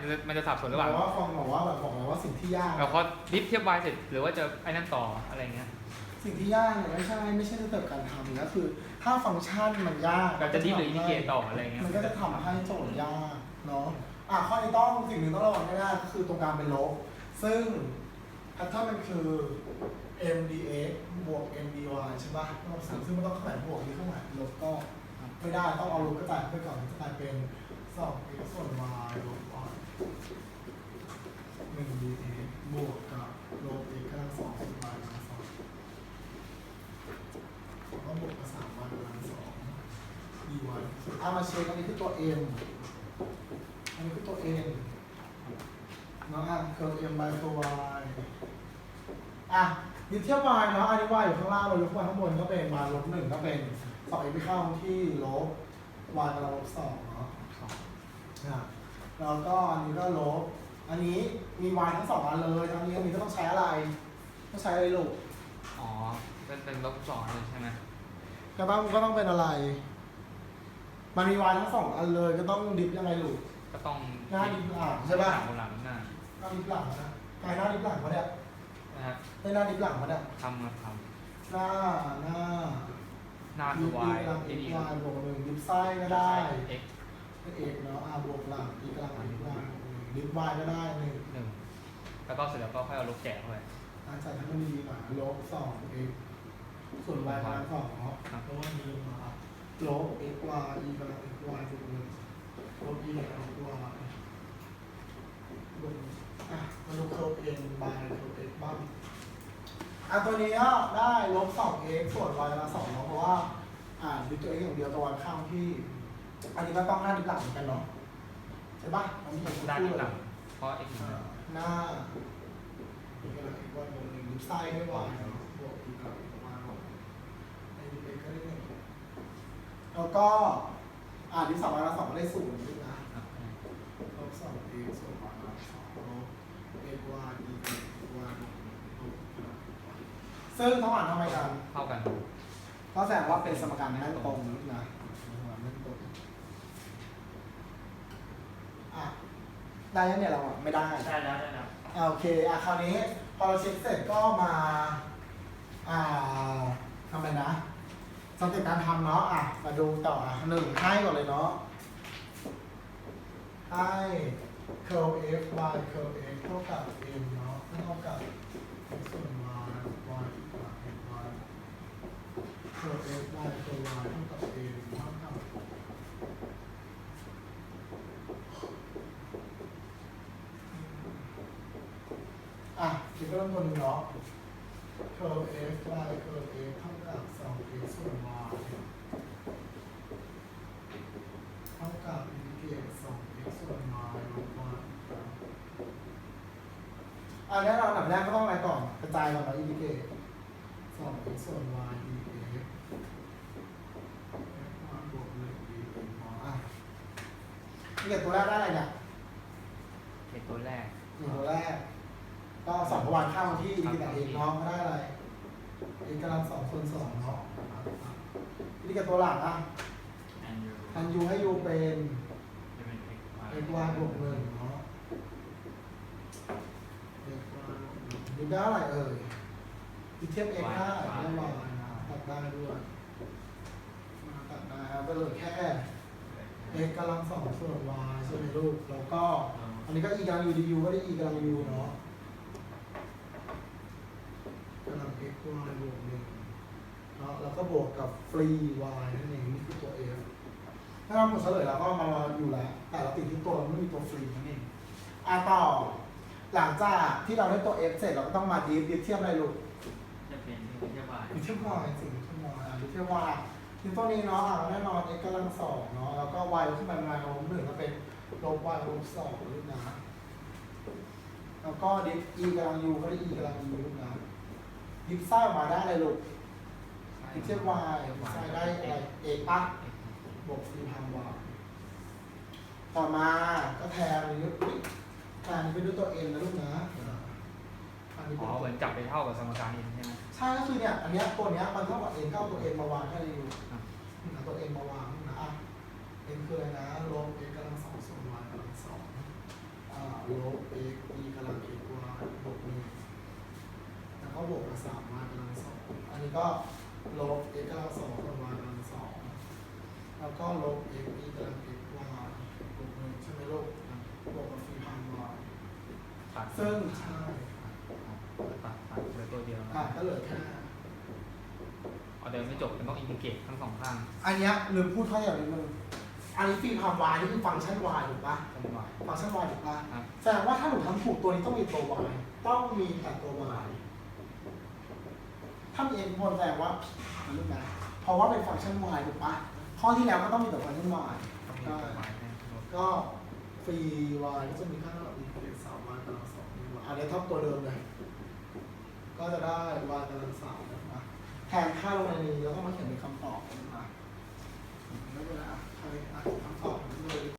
มันจะมันจะสับสนหรือเปแต่ล่าว่าฟังบอกว่าแบบบอกเลยว่าสิ่งที่ยากเราพอดิฟเทียบ y เสร็จหรือว่าจะไอ้นั่นต่ออะไรเงี้ย สิ่งที่ยากเนี่ยไม่ใช่ไม่ใช่สเต็ปการทำนะคือ ถ้าฟังก์ชันมันยากเราจะดิฟหรืออินดิเกตต่ออะไรเงี้ย มันก็จะทำให้โจทย์ยากเนาะอะข้อนี้ต้องสิ่งหนึ่งต้องระวังไม่ได้ก็คือตรงกลางเป็นลบซึ่งแพทเทิร์นมันคือ mdx บวก mdy ใช่ป่ะซึ่งซึ่งมันต้องเข้าหมายบวกนี้เข้าหมายลบก็ไม่ได้ต้องเอาลบกระจายไปก่อนจะกลายเป็น 2x ส่วน y ลบ y 1 dx บวกกับลบ x กำลังสองส่วน y กำลังสองแล้วก็บวกกับ3 y กำลังสอง dy อะมาเช็คอันนี้คือตัว m อันนี้คือตัว n เนาะอะเคิร์ฟ m by ตัว y อะยึดเทียบ y เนาะอันนี้ y อยู่ข้างล่างเรายก y ข้างบนก็เป็น y ลบหนึ่งก็เป็นสอง x ไปเข้าที่ลบ y กำลังลบสองเนาะสองอะ แล้วก็อันนี้ก็ลบ อันนี้มี y ทั้งสองอันเลยอันนี้อันนี้ก็ต้องใช้อะไร ต้องใช้อะไรลูกอ๋อ เป็นเป็นลบสองเลยใช่ไหมก็ต้องก็ต้องเป็นอะไร มันมี y ทั้งสองอันเลยก็ต้องดิฟยังไงลูก ก็ต้องหน้าดิฟหลังใช่ปะหลังหลังหน้าหน้าดิฟหลังนะกายหน้าดิฟหลังมาเนี่ยนะฮะได้หน้าดิฟหลังมาเนี่ยทำมาทหน้าหน้าำหน้าดิคือฟ y กำลังที่ดิฟนี่ y บวกหนึ่งดิฟไส้ก็ได้ x เป็น เอกเนาะ r บวกหลังอีกหลังดิฟหลังดิฟ y ก็ได้หนึ่งหนึ่งแล้วก็เสร็จแล้วก็ค่อยเอาลบแจกเข้าไปอาจารย์ทำมันดีหน่อยลบสอง x ส่วน y กำลังสองเนาะเพราะว่ามีมาลบ x y e กำลัง x y บวกหนึ่งลบ e กำลัง x y บวกอะมาดูเคอร์ฟ n by เคอร์ฟ x บ้างอะตัวนี้ก็ได้ลบสอง x ส่วน y กำลังสองเนาะเพราะว่าอ่าดิตัว x อย่างเดียวตัวข้างที่ อันนี้ก็ต้องหน้าดิฟหลังเหมือนกันเนาะใช่ปะอันนี้ผมด้านพูที่ดหเลลัยงเพราะ x หนึ่งหน้าอีกอะไรอีกวันหนึ่งหนึ่งดิฟไซด์ด้วยวายเนาะบวกอีกอะไรประมาณนั้นไอ้ดิฟเอ็กก็ได้หนึ่งแล้วก็อ่าดิฟสองวันละสองก็ได้ศูนย์ด้วยนะ ลบสองเอกส่วนวันละสองลบเอกวายอีกวายลบซึ่งทั้งหมดทำไมกันเท่ากัน ก็แสดงว่าเป็นสมการแม่นตรงนะสมการแม่นตรงอะ ได้ยังเนี่ยเราอะไม่ได้ได้แล้วได้แล้วอ่าโอเคอะคราวนี้พอเราเช็คเสร็จก็มาอ่าทำอะไรนะสเต็ปการทำเนาะอะมาดูต่ออะหนึ่งให้ก่อนเลยเนาะให้ curl f by curl x เท่ากับ m เนาะเท่ากับ x ส่วน y y เท่ากับ y curl f by curl y เท่ากับ m เท่ากับ อะเดี๋ยวก็เริ่มต้นเนาะ curve f by curve f เท่ากับ 2x ส่วน y เท่ากับอินทิเกรต 2x ส่วน y ลบ y อันนี้เราอันดับแรกก็ต้องอะไรก่อน กระจายก่อนนะอินทิเกรต 2x ส่วน y dx f มาบวก1 dx อะอินทิเกรตตัวแรกได้อะไรเนี่ยเอกตัวแรก หนึ่งตัวแรก ก็สองประวันข้างที่ดีกับเอกน้องก็ได้อะไรเอกกำลังสองส่วนสองเนาะนี่กับตัวหลังอะแอนยูทันยูให้ยูเป็นจะเป็น x เอกวายบวกหนึ่งเนาะเอกวายบวกหนึ่งยูได้อะไรเอ่ยยูเทียบเอกได้เรียบร้อยนะตัดได้ด้วยมาตัดได้ครับก็เหลือแค่เอกกำลังสองส่วนวายใช่ไหมลูกแล้วก็ อันนี้ก็ e กำลัง u du ก็ได้ e กำลัง u เนาะกำลัง x y บวกหนึ่งเนาะแล้วก็บวกกับฟรี y นั่นเองนี่คือตัว f ถ้าเราหมดเฉลยแล้วก็มาอยู่แล้ว แต่เราติดที่ตัวเราไม่มีตัวฟรีนั่นเองอะต่อ หลังจากที่เราได้ตัว f เสร็จเราก็ต้องมาดิฟดิฟเทียบอะไรลูกจะเป็นที่เทียบ y ดิฟเทียบ y สิดิฟเทียบ y อะดิฟเทียบ y ทีตัวนี้เนาะอะแน่นอน x กำลังสองเนาะแล้วก็ y ขึ้นไปมาลบหนึ่งก็เป็นลบ y ลบสองลูกนะแล้วก็ดิฟ e กำลัง u ก็ได้ e กำลัง u ลูกนะ ดิฟไส้ออกมาได้อะไรลูกดิฟเทียบ y ดิฟไส้ได้อะไร a ปะบวก c ทำ y ต่อมาก็แทนอันนี้อุ๊ยแทนไปด้วยตัว n นะลูกนะอันนี้อ๋เป็อนเหมือนจับไปเท่ากับสมการอินใช่ไหมใช่ก็คือเนี่ยอันเนี้ยตัวเนี้ยมันเท่ากับ n ก็เอาตัว n มาวางให้เลยอยู่ครับเอาตัว n มาวางนะอะ n คืออะไรนะลบ x กำลังสองส่วน y กำลังสองอะลบ x e กำลัง x y บวกหนึ่งแล้วก็บวกกับ สาม y กำลังสองอันนี้ก็ลบ x กำลังสองกับ y กำลังสองแล้วก็ลบ x e กำลัง x y บวกหนึ่งใช่ไหมลูกบวกกับสี่พัน y ตัดซึ่งใช่ตัดตัดเหลือตัวเดียวอะก็เหลือแค่เอาเดินไม่จบมันต้องอินทิเกรตทั้งสองข้างอันเนี้ยลืมพูดข้ออย่างนิดนึงอันนี้ฟีพัม y นี่คือฟังก์ชัน y ถูกปะจังหวะฟังก์ชัน y ถูกปะแสดงว่าถ้าหนูทำถูกตัวนี้ต้องมีตัว y ต้องมีแต่ตัว y ถ้ามี x บนแสดงว่าผิดลูกนะเพราะว่าเป็นฟังก์ชัน y ถูกปะข้อที่แล้วก็ต้องมีแต่ฟังก์ชัน y ต้องมีตัวหมายแน่รถก็ฟรี y ก็จะมีค่าเท่ากับ e เป็นสาม y กำลังสองอันนี้เท่าตัวเดิมเลย ก็จะได้ y กำลังสามนะแทนค่าลงในนี้แล้วก็มาเขียนเป็นคำตอบนะไม่เป็นไรอะใครอะคำตอบเลย